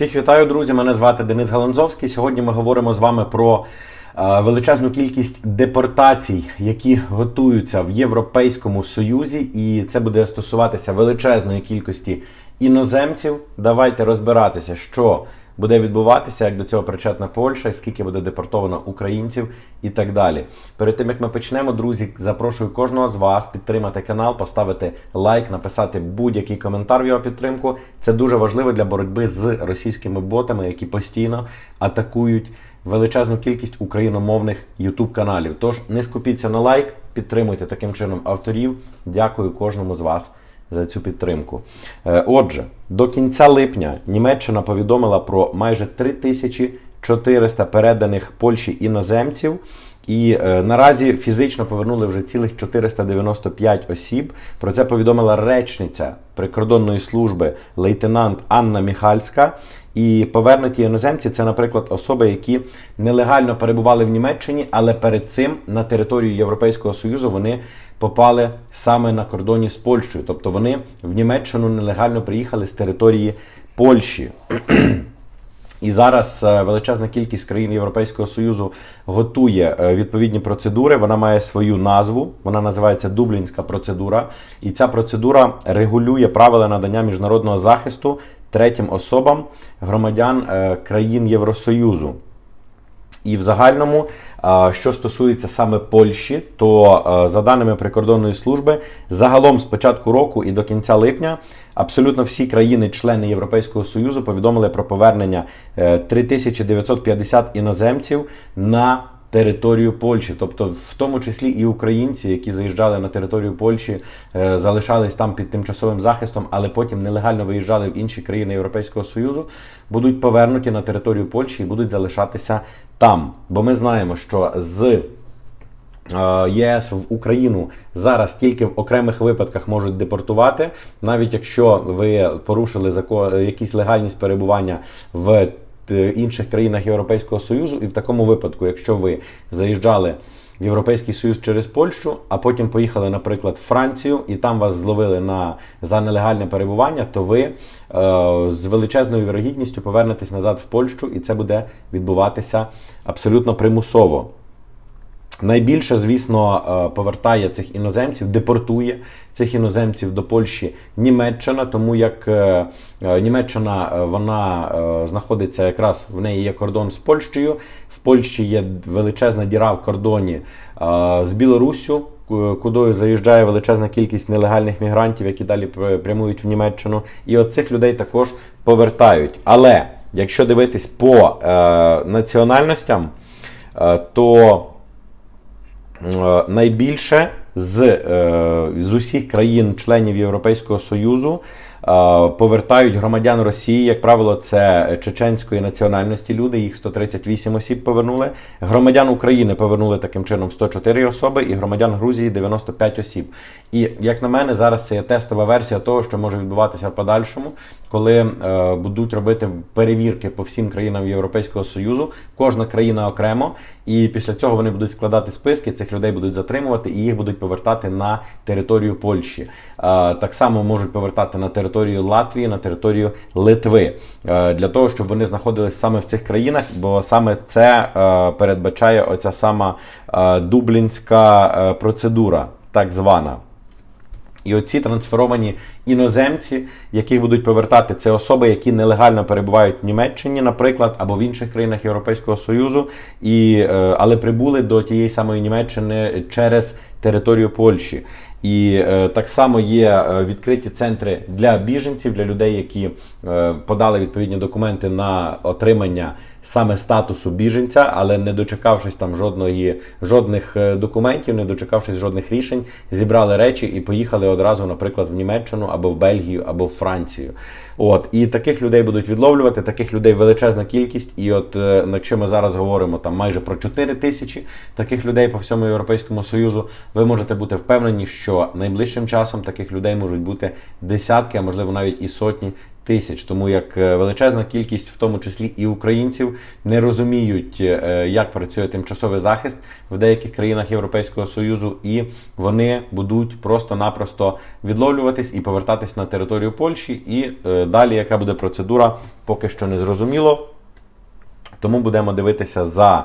Всіх вітаю, друзі! Мене звати Денис Галанзовський. Сьогодні ми говоримо з вами про е, величезну кількість депортацій, які готуються в Європейському Союзі, і це буде стосуватися величезної кількості іноземців. Давайте розбиратися, що буде відбуватися, як до цього причетна Польща, скільки буде депортовано українців і так далі. Перед тим як ми почнемо, друзі, запрошую кожного з вас підтримати канал, поставити лайк, написати будь-який коментар в його підтримку. Це дуже важливо для боротьби з російськими ботами, які постійно атакують величезну кількість україномовних youtube каналів. Тож не скупіться на лайк, підтримуйте таким чином авторів. Дякую кожному з вас за цю підтримку. Е, Отже, до кінця липня Німеччина повідомила про майже 3400 переданих Польщі іноземців. І е, наразі фізично повернули вже цілих 495 осіб. Про це повідомила речниця прикордонної служби лейтенант Анна Міхальська. І повернуті іноземці це, наприклад, особи, які нелегально перебували в Німеччині, але перед цим на територію Європейського Союзу вони попали саме на кордоні з Польщею. Тобто вони в Німеччину нелегально приїхали з території Польщі. І зараз е, величезна кількість країн Європейського Союзу готує е, відповідні процедури. Вона має свою назву. Вона називається Дублінська процедура. І ця процедура регулює правила надання міжнародного захисту третім особам громадян е, країн Євросоюзу. І в загальному, що стосується саме Польщі, то за даними прикордонної служби, загалом з початку року і до кінця липня абсолютно всі країни-члени Європейського Союзу повідомили про повернення е, 3950 іноземців на територію Польщі, тобто в тому числі і українці, які заїжджали на територію Польщі, е, залишались там під тимчасовим захистом, але потім нелегально виїжджали в інші країни Європейського Союзу, будуть повернуті на територію Польщі і будуть залишатися там. Бо ми знаємо, що з е, ЄС в Україну зараз тільки в окремих випадках можуть депортувати, навіть якщо ви порушили якісь легальність перебування в інших країнах Європейського Союзу, і в такому випадку, якщо ви заїжджали в Європейський Союз через Польщу, а потім поїхали, наприклад, в Францію, і там вас зловили на за нелегальне перебування, то ви е, з величезною вірогідністю повернетесь назад в Польщу, і це буде відбуватися абсолютно примусово. Найбільше, звісно, е, повертає цих іноземців, депортує цих іноземців до Польщі Німеччина, тому як е, е, Німеччина вона знаходиться якраз в неї є кордон з Польщею. В Польщі є величезна діра в кордоні з Білоруссю, ку- кудою заїжджає величезна кількість нелегальних мігрантів, які далі пр- прямують в Німеччину. І от цих людей також повертають. Але якщо дивитись по національностям, то найбільше з, е, з усіх країн-членів Європейського Союзу е, повертають громадян Росії, як правило, це чеченської національності люди, їх 138 осіб повернули. Громадян України повернули таким чином 104 особи, і громадян Грузії 95 осіб. І як на мене, зараз це є тестова версія того, що може відбуватися в подальшому, коли е, будуть робити перевірки по всім країнам Європейського Союзу, кожна країна окремо, і після цього вони будуть складати списки, цих людей будуть затримувати і їх будуть повертати на територію Польщі. Е, так само можуть повертати на територію Латвії, на територію Литви, е, для того, щоб вони знаходились саме в цих країнах, бо саме це е, передбачає оця сама е, дублінська процедура, так звана. І оці трансферовані іноземці, яких будуть повертати, це особи, які нелегально перебувають в Німеччині, наприклад, або в інших країнах Європейського Союзу, і, але прибули до тієї самої Німеччини через територію Польщі. І е, так само є е, відкриті центри для біженців, для людей, які е, подали відповідні документи на отримання саме статусу біженця, але не дочекавшись там жодної жодних е, документів, не дочекавшись жодних рішень, зібрали речі і поїхали одразу, наприклад, в Німеччину або в Бельгію, або в Францію. От і таких людей будуть відловлювати, таких людей величезна кількість. І от е, якщо ми зараз говоримо там майже про 4 тисячі таких людей по всьому Європейському Союзу, ви можете бути впевнені, що найближчим часом таких людей можуть бути десятки, а можливо навіть і сотні тисяч. Тому як е, величезна кількість, в тому числі і українців, не розуміють, е, як працює тимчасовий захист в деяких країнах Європейського Союзу, і вони будуть просто-напросто відловлюватись і повертатись на територію Польщі. І е, далі, яка буде процедура, поки що не зрозуміло. Тому будемо дивитися за.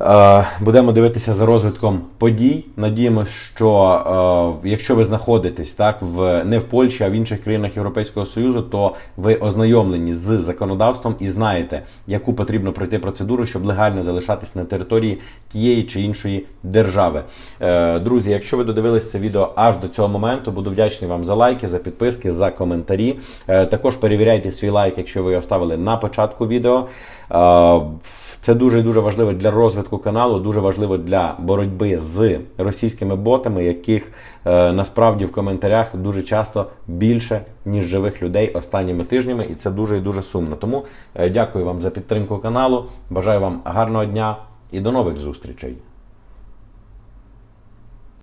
Е, Будемо дивитися за розвитком подій. Надіємося, що е, якщо ви знаходитесь так в не в Польщі, а в інших країнах Європейського Союзу, то ви ознайомлені з законодавством і знаєте, яку потрібно пройти процедуру, щоб легально залишатись на території тієї чи іншої держави. Е, друзі, якщо ви додивились це відео аж до цього моменту, буду вдячний вам за лайки, за підписки, за коментарі. Також перевіряйте свій лайк, якщо ви його ставили на початку відео. Це дуже дуже важливо для розвитку каналу, дуже важливо для боротьби з російськими ботами, яких е, насправді в коментарях дуже часто більше ніж живих людей останніми тижнями, і це дуже і дуже сумно. Тому е, дякую вам за підтримку каналу. Бажаю вам гарного дня і до нових зустрічей.